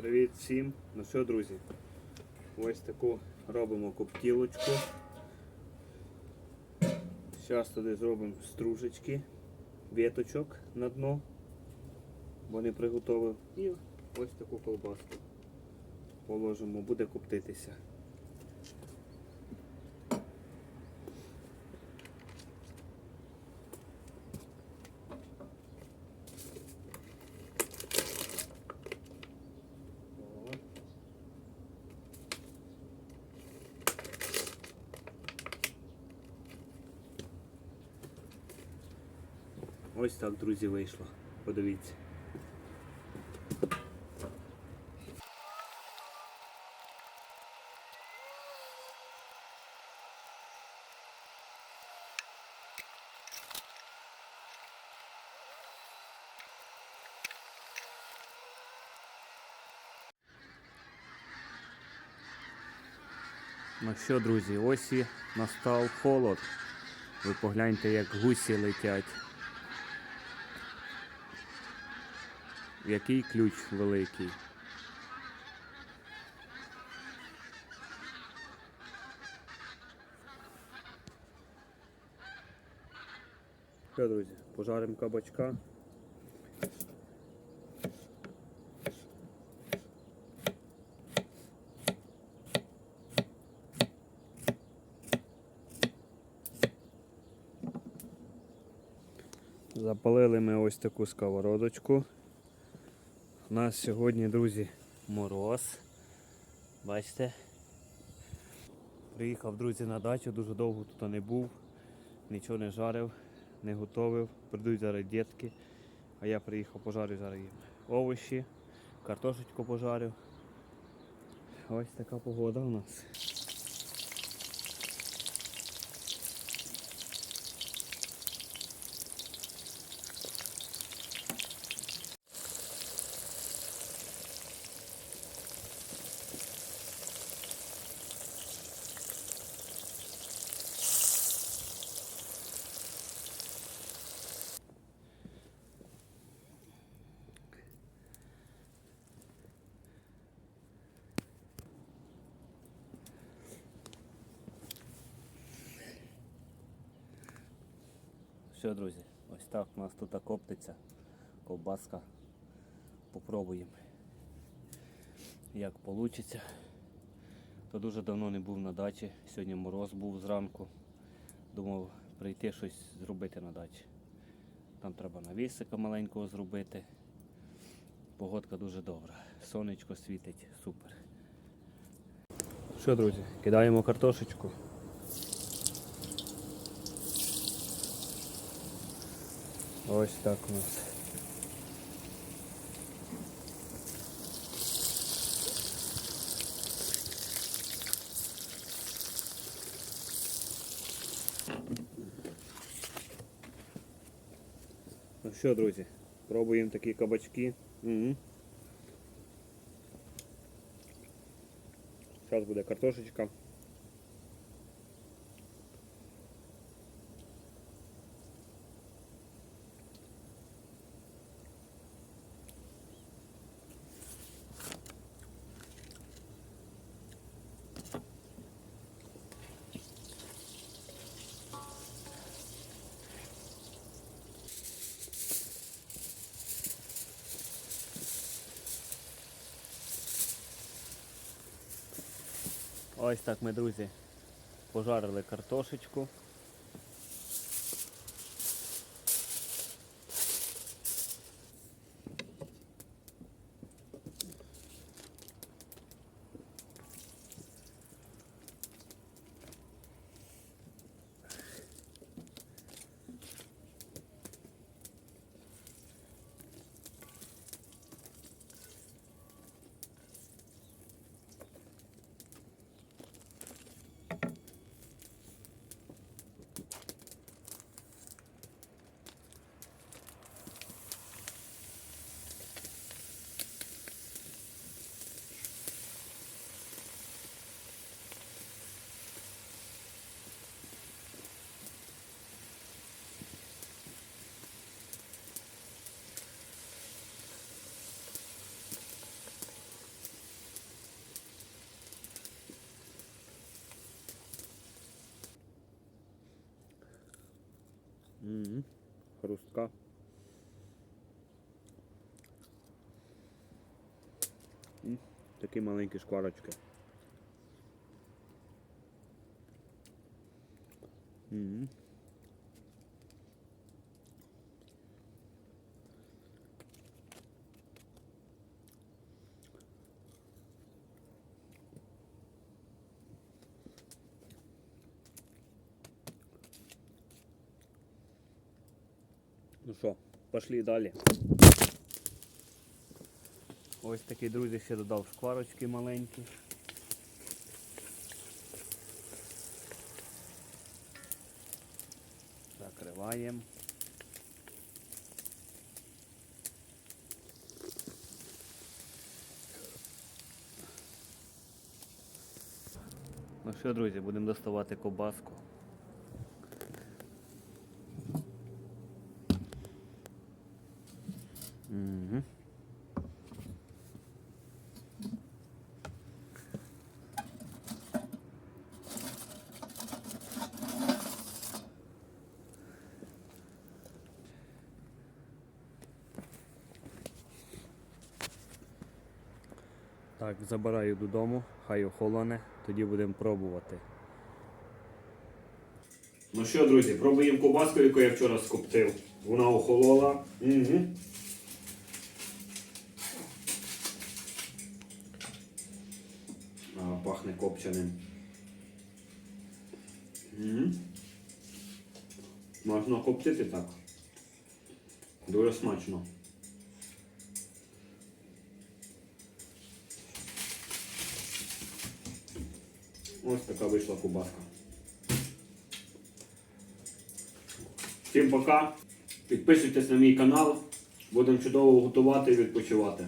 Привіт всім! Ну що, друзі? Ось таку робимо коптілочку. Зараз туди зробимо стружечки, віточок на дно, бо не приготовив. І ось таку колбаску положимо, буде коптитися. Ось так, друзі, вийшло. Подивіться. Ну що, друзі, ось і настав холод. Ви погляньте, як гусі летять. Який ключ великий. Що, друзі, пожаримо кабачка. Запалили ми ось таку сковородочку. У нас сьогодні, друзі, мороз. Бачите? Приїхав, друзі, на дачу, дуже довго тут не був, нічого не жарив, не готовив. Прийдуть зараз дітки. А я приїхав пожарю зараз їм овочі, картошечку пожарю. Ось така погода у нас. Все, друзі, ось так у нас тут коптиться ковбаска. Попробуємо. Як вийде. То дуже давно не був на дачі. Сьогодні мороз був зранку. Думав прийти щось зробити на дачі. Там треба навісика маленького зробити. Погодка дуже добра. Сонечко світить, супер. Що, друзі, кидаємо картошечку. Ось так у нас. Ну що, друзі, пробуємо такі кабачки. Угу. Зараз буде картошечка. Ось так ми, друзі, пожарили картошечку. Угу. Хрустка. М, Такі маленькі шкварочки. Угу. Ну що, пошли далі. Ось такий, друзі, ще додав шкварочки маленькі. Закриваємо. Ну що, друзі, будемо доставати ковбаску. Угу. Так, забираю додому, хай охолоне, тоді будемо пробувати. Ну що, друзі, пробуємо ковбаску, яку я вчора скоптив. Вона охолола. Угу. А, пахне копченим. Можна коптити так. Дуже смачно. Ось така вийшла кубаска. Всім пока. Підписуйтесь на мій канал. Будемо чудово готувати і відпочивати.